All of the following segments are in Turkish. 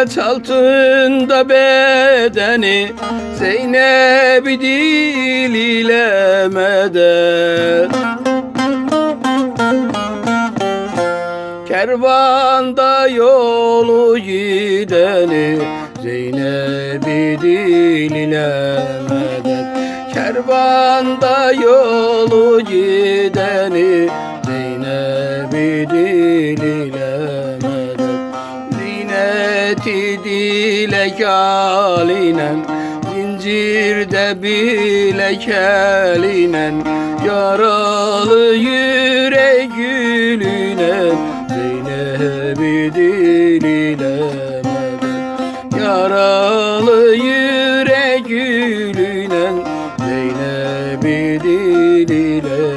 altında bedeni Zeynep dil ile medet Kervanda yolu gideni Zeynep dil ile medet Kervanda yolu gideni Zeynep dil ile medet Ziyneti dilek alinen Zincirde bilek elinen Yaralı yürek gülünen Zeynep'i diline medet Yaralı yürek gülünen Zeynep'i diline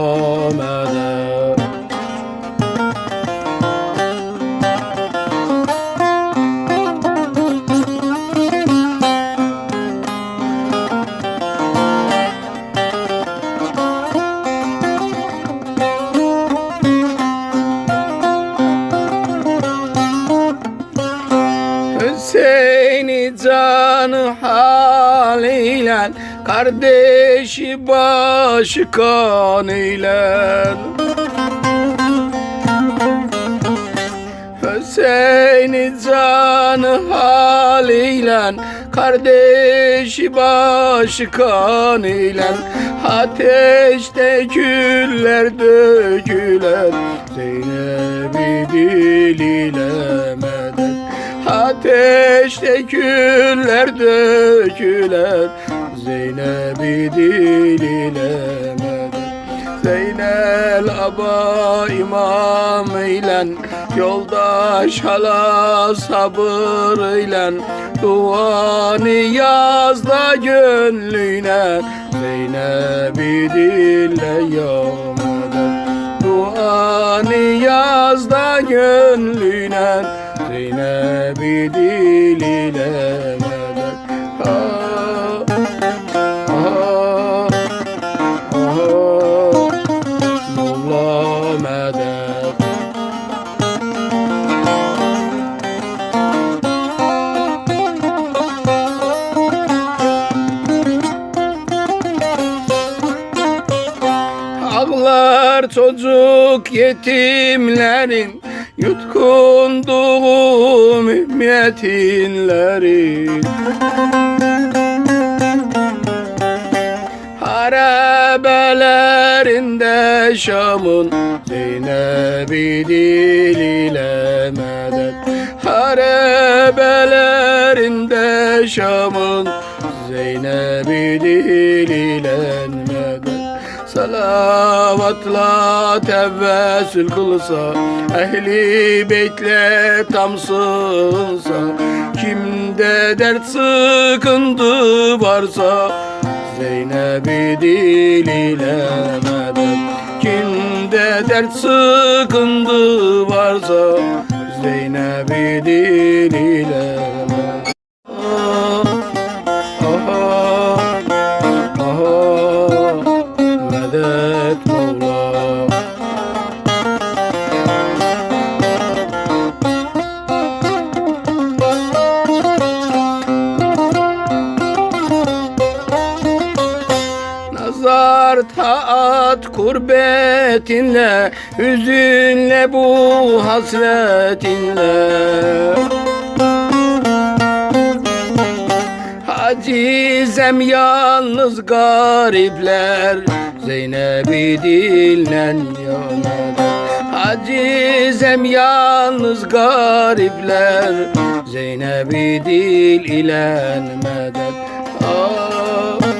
Medet Hüseyin'i canı haliyle Kardeşi başı kanıyla Hüseyin'i canı haliyle Kardeşi başı kanıyla Ateşte küller dökülen. Zeynep'i diliyle medet Ateşte küller döküler Zeynep'i diliyle medet Zeynel aba imam ile Yoldaş hala sabır ile Duanı yaz da gönlüne Zeynep'i medet Duanı yaz da gönlüne Zeynep'i dil ile medet Ah, ah, çocuk yetimlerin Yutkunduğu müminlerin. Harabelerinde Şam'ın Zeynep'i dil ile medet Harabelerinde Şam'ın Zeynep'i dil ile medet Salavatla tevessül kılsa Ehli beytle tamsınsa Kimde dert sıkıntı varsa Zeynep'i dil ile medet. Kimde dert sıkıntı varsa Zeynep'i dil taat kurbetinle Hüzünle bu hasretinle. Acizem yalnız garipler Zeynep'i dillen yanalar Acizem yalnız garipler Zeynep'i dil ile medet Ah,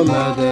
olmadı.